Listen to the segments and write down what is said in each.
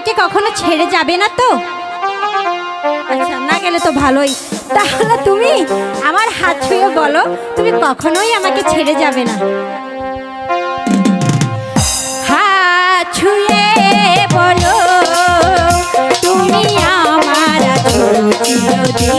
আমাকে কখনো ছেড়ে যাবে না তো? আচ্ছা না গেলে তো ভালোই। তাহলে তুমি আমার হাত ছুঁয়ে বলো, তুমি কখনোই আমাকে ছেড়ে যাবে না। হাত ছুঁয়ে বলো, তুমি আমার চিরদিন।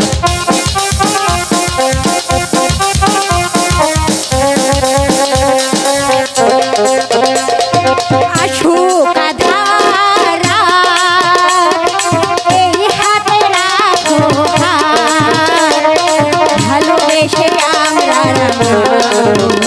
Claro.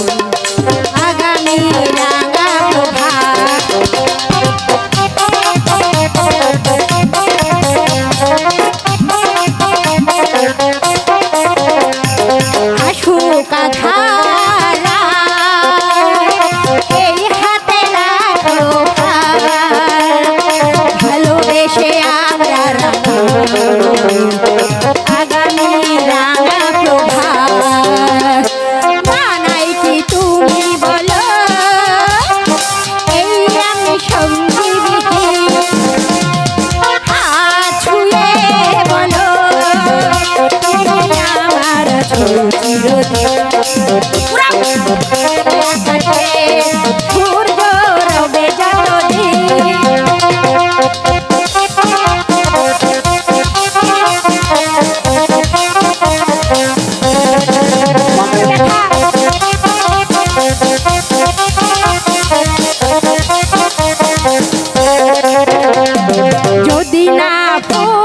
I won't.